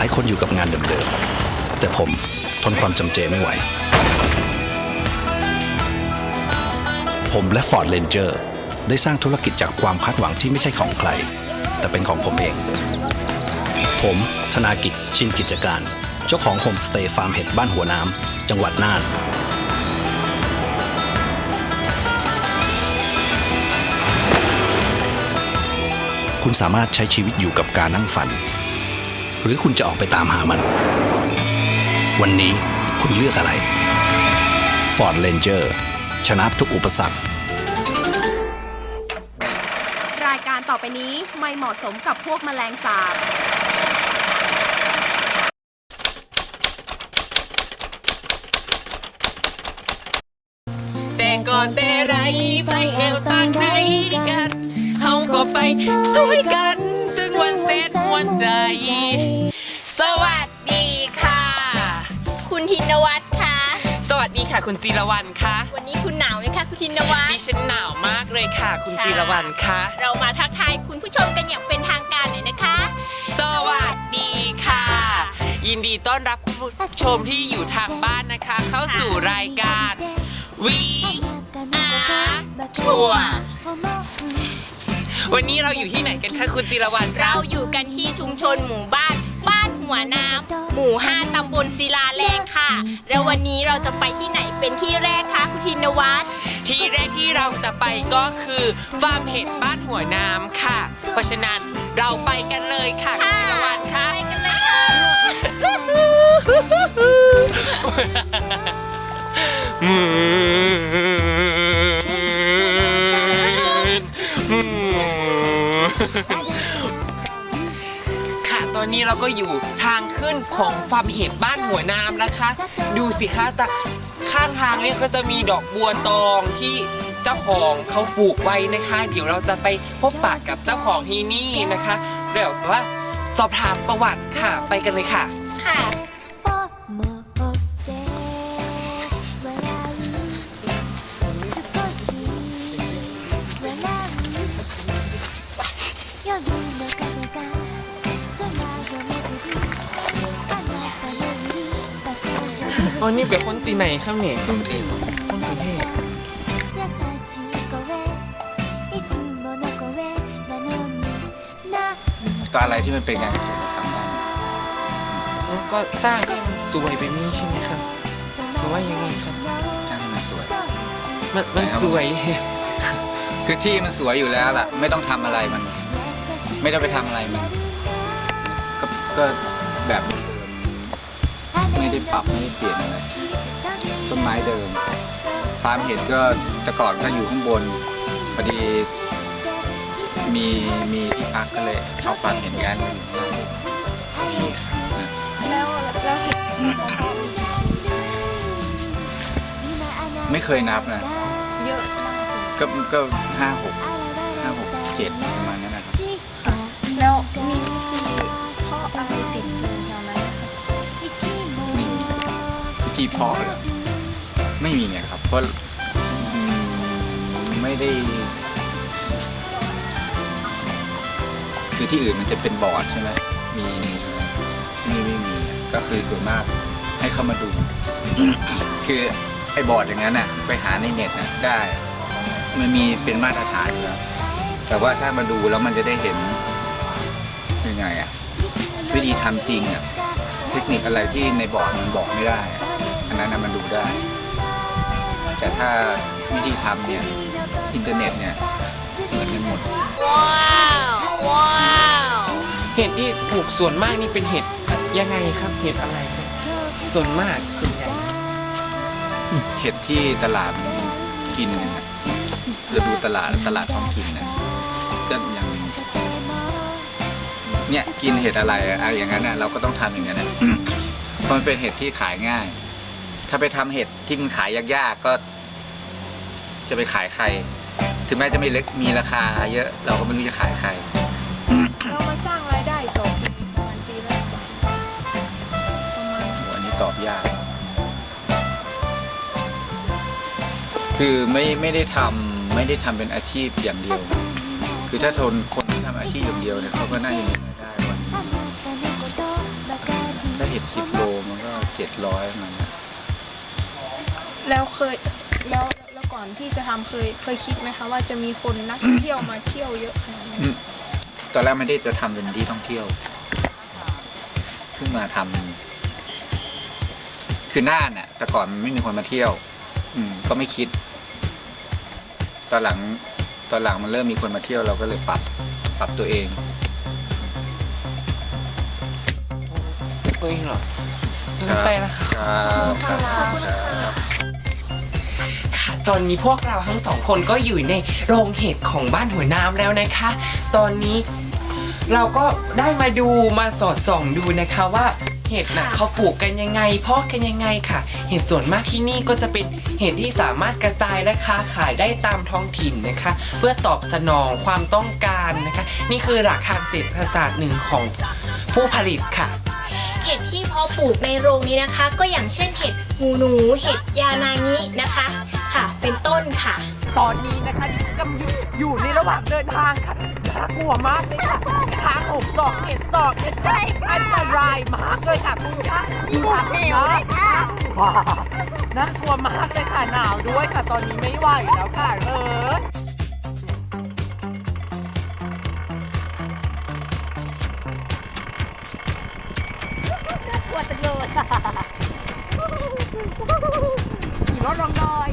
หลายคนอยู่กับงานเดิมๆ แต่ผมทนความจำเจไม่ไหว ผมและ Ford Ranger ได้สร้างธุรกิจจากความคาดหวังที่ไม่ใช่ของใคร แต่เป็นของผมเอง ผมธนากิจชินกิจการ เจ้าของโฮมสเตย์ฟาร์มเห็ดบ้านหัวน้ำจังหวัดน่านคุณสามารถใช้ชีวิตอยู่กับการนั่งฝัน หรือคุณจะออกไปตามหามัน วันนี้คุณเลือกอะไร Ford Ranger ชนะทุกอุปสรรครายการต่อไปนี้ไม่เหมาะสมกับพวกแมลงสาบ แต่ก่อนแต่ไรไปแอวต่างไหนกันเฮาก็ไปด้วยกันตึงวั นเสร็จวันใจ สวัสดีค่ะ คุณธินวัฒน์คะสวัสดีค่ะคุณจีรวรรณคะวันนี้คุณหนาวไหมคะคุณธินวัฒดิน์ฉันหนาวมากเลยค่ะ คุณค่ะจีรวรรณคะเรามาทักทายคุณผู้ชมกันอย่างเป็นทางการหน่อยนะคะ สวัสดีค่ะ ยินดีต้อนรับคุณผู้ชมที่อยู่ทางบ้านนะคะ เข้าสู่รายการวีอาทัวร์ วันนี้เราอยู่ที่ไหนกันคะคุณจีรวรรณคเรารับอยู่กันที่ชุมชนหมู่บ้าน บ้านหัวน้ำหมู่ 5ตำบลศิลาแรงค่ะ แล้ววันนี้เราจะไปที่ไหนเป็นที่แรกคะคุณธินวัฒน์ที่แรกที่เราจะไปก็คือฟาร์มเห็ดบ้านหัวน้ำค่ะ เพราะฉะนั้นเราไปกันเลยค่ะคุณธีรวรรณค่ะไปกันเลยค่ะอืม นี้เราก็อยู่ทางขึ้นของฟาร์มเห็ดบ้านหัวน้ำนะคะ ดูสิคะตะข้างทางเนี่ยก็จะมีดอกบัวตองที่เจ้าของเขาปลูกไว้นะคะ เดี๋ยวเราจะไปพบปะกับเจ้าของที่นี่นะคะเดี๋ยวว่าสอบถามประวัติค่ะไปกันเลยค่ะ ค่ะ อ๋อนี่เป็นคนตีไหนครับเนี่ยคนประเทศคนประเทศก็อะไรที่มันเป็นงานเกษตรทำได้แก็สร้างให้มันสวยแบบนี้ใช่ไหมครับสว่ยังไงครับสร้างมันสวย มันมันสวย คือที่มันสวยอยู่แล้วล่ะ ไม่ต้องทำอะไรมัน ไม่ต้องไปทำอะไรมัน ก็แบบ เดิมไม่ได้ปรับไม่ได้เปลี่ยนอะไรต้นไม้เดิมฟาร์มเห็ดก็แต่ก่อนก็อยู่ข้างบนพอดีมีมีที่พักก็เลยเอาฟาร์มเห็ดย้ายมาอยู่ข้างล่างนะแล้วแล้วเห็นไม่เคยนับนะ เยอะก็ก็ห้าหกห้าหกเจ็ด วิธีเพาะเหรอไม่มีไงครับ เพราะไม่ได้ คือที่อื่นมันจะเป็นบอร์ดใช่ไหมมีที่นี่ไม่มีก็คือส่วนมากให้เข้ามาดู คือไอ้บอร์ดอย่างนั้นน่ะ ไปหาในเน็ตนะได้มันมีเป็นมาตรฐานอยู่แล้วแต่ว่าถ้ามาดูแล้วมันจะได้เห็นยังไงอะวิธีทำจริงอะเทคนิคอะไรที่ในบอร์ดมันบอกไม่ได้อะ อันนั้นนะมันดูได้ แต่ถ้าวิธีทำเนี่ย อินเทอร์เน็ตเนี่ย เหมือนกันหมด ว้าวว้าวเห็ดที่ปลูกส่วนมากนี่เป็นเห็ดยังไงครับเห็ดอะไรครับ ส่วนมากส่วนใหญ่เห็ดที่ตลาดมันกินเนี่ยนะเราดูตลาดตลาดท้องถิ่นนะก็อย่างเนี่ยกินเห็ดอะไรอะอะอย่างนั้นนะเราก็ต้องทำอย่างนั้นนะเพราะมันเป็นเห็ดที่ขายง่าย ถ้าไปทำเห็ดที่มันขายยากๆก็ จะไปขายใคร ถึงแม้จะไม่เล็กมีราคาเยอะ เราก็ไม่รู้จะขายใครเรามาสร้างรายได้ต่อประมาณปีละประมาณโอ้อันนี้ตอบยาก คือไม่ไม่ได้ทำไม่ได้ทำเป็นอาชีพอย่างเดียว คือถ้าทนคนที่ทำอาชีพอย่างเดียวเนี่ยเขาก็น่าจะมีรายได้วันหนึ่งสิบโลมันก็เจ็ดร้อยมันนะ แล้วเคยแล้วแล้วก่อนที่จะทำเคยเคยคิดไหมคะว่าจะมีคนนักท่องเที่ยวมาเที่ยวเยอะขนาดนี้อืมตอนแรกไม่ได้จะทำเป็นที่ท่องเที่ยวเพิ่งมาทำคือน่านน่ะ แต่ก่อนมันไม่มีคนมาเที่ยว อืม ก็ไม่คิด ตอนหลัง ตอนหลังมันเริ่มมีคนมาเที่ยวเราก็เลยปรับปรับตัวเอง เอ้ยเหรอ ครับ ไปแล้วค่ะครับครับครับค่ะ ตอนนี้พวกเราทั้งสองคนก็อยู่ในโรงเห็ดของบ้านหัวน้ำแล้วนะคะ ตอนนี้เราก็ได้มาดูมาสอดส่องดูนะคะว่าเห็ดน่ะเขาปลูกกันยังไงเพาะกันยังไงค่ะ เห็ดส่วนมากที่นี่ก็จะเป็นเห็ดที่สามารถกระจายและค้าขายได้ตามท้องถิ่นนะคะ เพื่อตอบสนองความต้องการนะคะ นี่คือหลักทางเศรษฐศาสตร์หนึ่งของผู้ผลิตค่ะ เห็ดที่เพาะปลูกในโรงนี้นะคะ ก็อย่างเช่นเห็ดหูหนู เห็ดยานางินะคะ ค่ะ เป็นต้นค่ะ ตอนนี้นะคะดิฉันกำลังอยู่อยู่ในระหว่างเดินทางค่ะน่ากลัวมากเลยค่ะทางอกศอกเห็ดศอกเนี่ยใช่อันตรายมากเลยค่ะคุณผู้ชมดูทางเหวเลยค่ะว้าวน่ากลัวมากเลยค่ะหนาวด้วยค่ะตอนนี้ไม่ไหวแล้วค่ะเออปวดจังเลยขี่รถลงดอย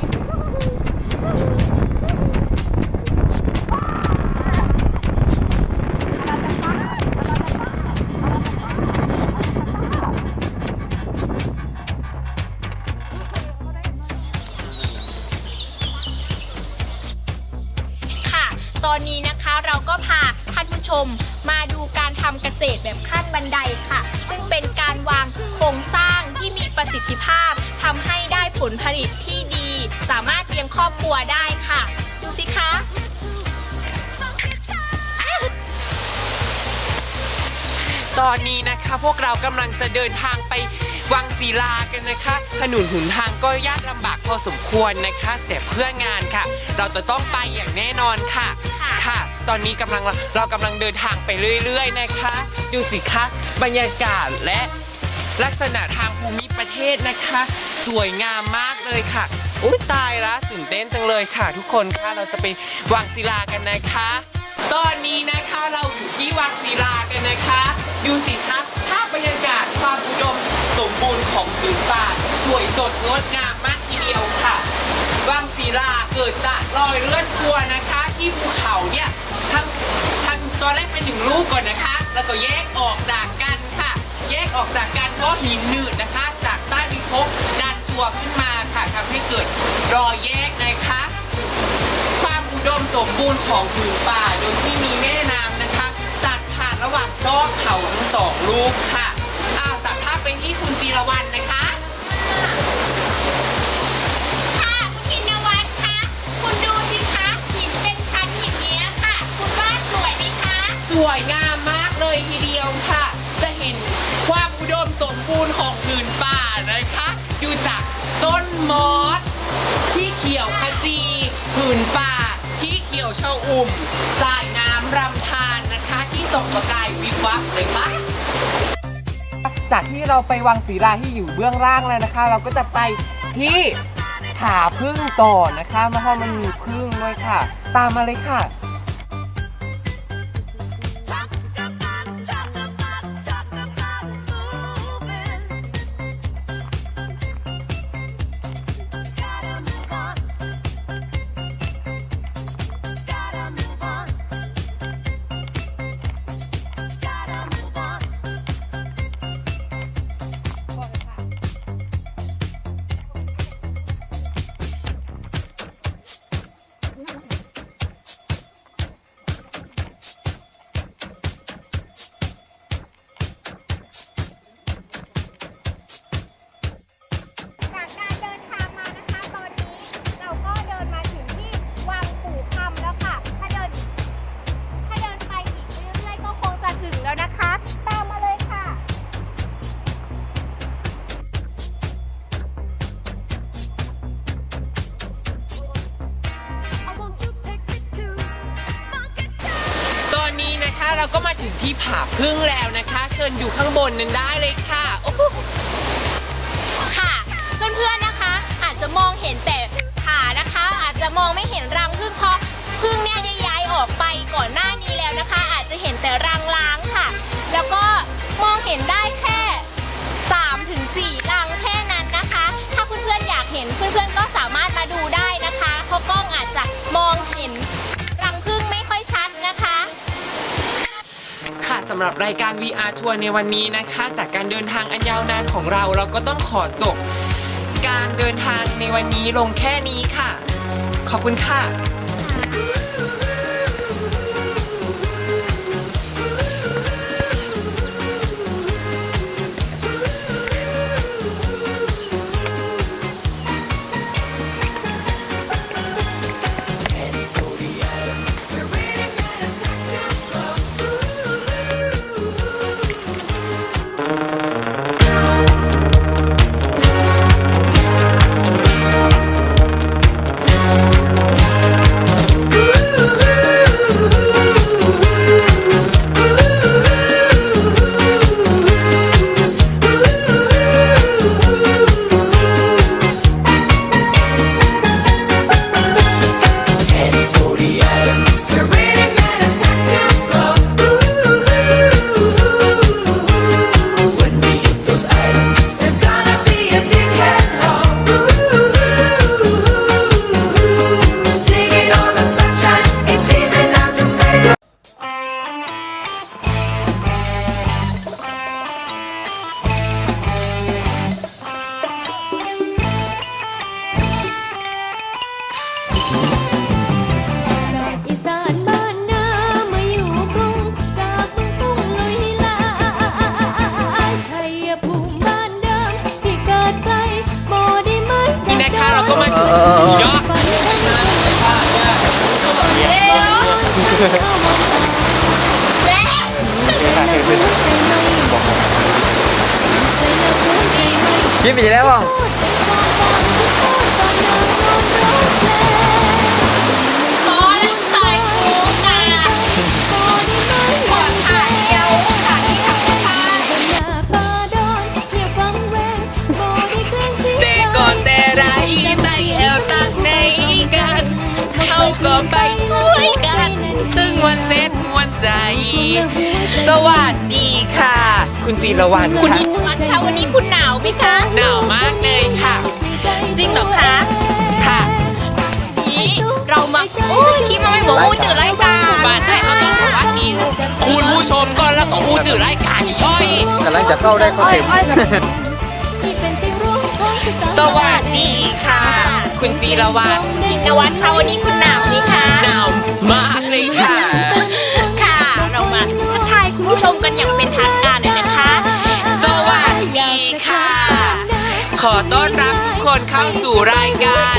มมาดูการทำเกษตรแบบขั้นบันไดค่ะ ซึ่งเป็นการวางโครงสร้างที่มีประสิทธิภาพทำให้ได้ผลผลิตที่ดี สามารถเลี้ยงครอบครัวได้ค่ะ ดูสิคะตอนนี้นะคะพวกเรากำลังจะเดินทางไปวังศิลากันนะคะ ถนนหนทางก็ยากลำบากพอสมควรนะคะ แต่เพื่องานค่ะ เราจะต้องไปอย่างแน่นอนค่ะ ค่ะ ตอนนี้กำลังเรากำลังเดินทางไปเรื่อย ๆ นะคะ ดูสิคะบรรยากาศและลักษณะทางภูมิประเทศนะคะ สวยงามมากเลยค่ะอุ้ยตายละตื่นเต้นจังเลยค่ะ ทุกคนค่ะเราจะไปวังศิลากันนะคะ ตอนนี้นะคะเราอยู่ที่วังศิลากันนะคะดูสิคะภาพบรรยากาศความอุดมสมบูรณ์ของผืนป่าสวยสดงดงามมากทีเดียวค่ะ วังศิลาเกิดจากรอยเลื่อนตัวนะคะ ที่ภูเขาเนี่ยทั้งทั้งตอนแรกเป็นหนึ่งลูกก่อนนะคะ แล้วก็แยกออกจากกันค่ะ แยกออกจากกันเพราะหินหนืดนะคะ จากใต้พิภพดันตัวขึ้นมาค่ะทำให้เกิดรอยแยกนะคะ ความอุดมสมบูรณ์ของผืนป่าโดยที่มีแม่น้ำนะคะตัดผ่านระหว่างซอกเขาทั้งสองลูกค่ะอ้าวตัดภาพไปที่คุณจีรวรรณนะคะ มอสที่เขียวขจีผืนป่าที่เขียวชะอุ่มสายน้ำรำธารนะคะ ที่ส่งประกายวิบวับเลยค่ะจากที่เราไปวังศรีราที่อยู่เบื้องล่างแล้วนะคะ เราก็จะไปที่ผาพึ่งต่อนะคะเพราะว่ามันมีพึ่งด้วยค่ะ ตามมาเลยค่ะ พึ่งแล้วนะคะ เชิญอยู่ข้างบนนั้นได้เลยค่ะโอ้โหค่ะ เพื่อนๆนะคะ อาจจะมองเห็นแต่ผานะคะ อาจจะมองไม่เห็นรังผึ้งเพราะผึ้งเนี่ยได้ย้ายออกไปก่อนหน้านี้แล้วนะคะ อาจจะเห็นแต่รังล้างค่ะ แล้วก็มองเห็นได้แค่3ถึง4รังแค่นั้นนะคะ ถ้าเพื่อนๆอยากเห็นเพื่อนๆก็สามารถมาดูได้นะคะเพราะกล้องอาจจะมองเห็นรังผึ้งไม่ค่อยชัดนะคะ ค่ะสำหรับรายการ VR ทัวร์ในวันนี้นะคะ จากการเดินทางอันยาวนานของเรา เราก็ต้องขอจบ การเดินทางในวันนี้ลงแค่นี้ค่ะ ขอบคุณค่ะำท่าเด็กก่อนแต่ไรไปแอวตักในกันเขาก็ไปด้วยกัน ซึ่งวันเซ็ตมวนใจ สวัสดีค่ะ คุณจีรวรรณคุณค่ะ อินวัฒน์คะวันนี้คุณหนาวไหมคะหนาวมากเลยค่ะ จริงเหรอคะค่ะ นี่เรามาโอ้ยคิดมาไม่บอกอู้จืดรายการบ้านไหนเขาต้องบอกว่านี่คุณผู้ชมก่อนแล้วก็อู้จือรายการย่อย กำลังจะเข้าได้เข้าเข็ม สวัสดีค่ะ คุณจีรวรรณอินวัฒน์คะวันนี้คุณหนาวไหมคะหนาวมากเลยค่ะ ค่ะ เรามาทักทายคุณผู้ชมกันอย่างเป็นทางการ คนเข้าสู่รายการ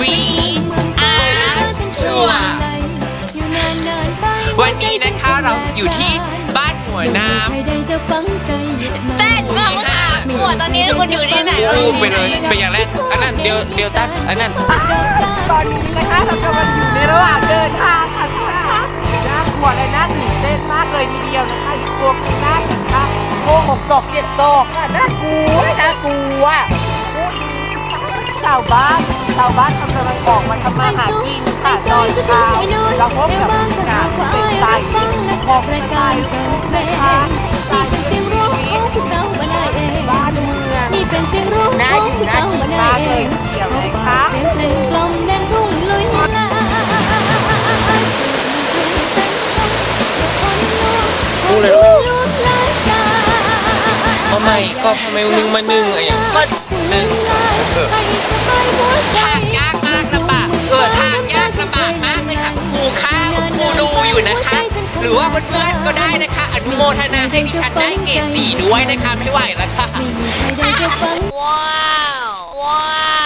We Are ชัวร์วันนี้นะคะเราอยู่ที่บ้านหัวน้เต้นมากค่ะหัวตอนนี้คุณอยู่ที่ไหนำพูดไปเลยไปอย่างแรกอันนั้นเดียวเดียวตัดอันนั้นตอนนี้นะคะเรากำลังอยู่ในระหว่างเดินทางค่ะทุกคนคะน่ากลัวและน่าตื่นเต้นมากเลยทีเดียวนะคะกลัวคือน่าตื่นค่ะโอ้หกศอกเจ็ดศอกอะน่ากลัวน่ากลัวโอ้ย ชาวบ้านชาวบ้านกำลังออกมาทำมาหากินค่ะตอนเช้าเราพบกับมีงานเป็นสายของรายการนะคะสายชีวิตบ้านเมืองนี่เป็นเสียงร้องน่าอยู่น่ากินมากเลยทีเดียวนะคะเสียงเพลงกล่อมแน่นทุ่งลุยลายพูดเลยลูกหลานจ้าทำไมก็ทำไมนึงมาหนึ่งอะอย่างก็ห นึ่งให้สบายหัวใจทางยากมากลำบากเออทางยากลำบากมากเลยค่ะครูข้าวครูดูอยู่นะคะ หรือว่าเพื่อนๆก็ได้นะคะ อนุโมทนาให้ดิฉันได้เกรดสี่ด้วยนะคะไม่ไหวแล้วค่ะไม่มีใครได้จะฟังว้าวว้าว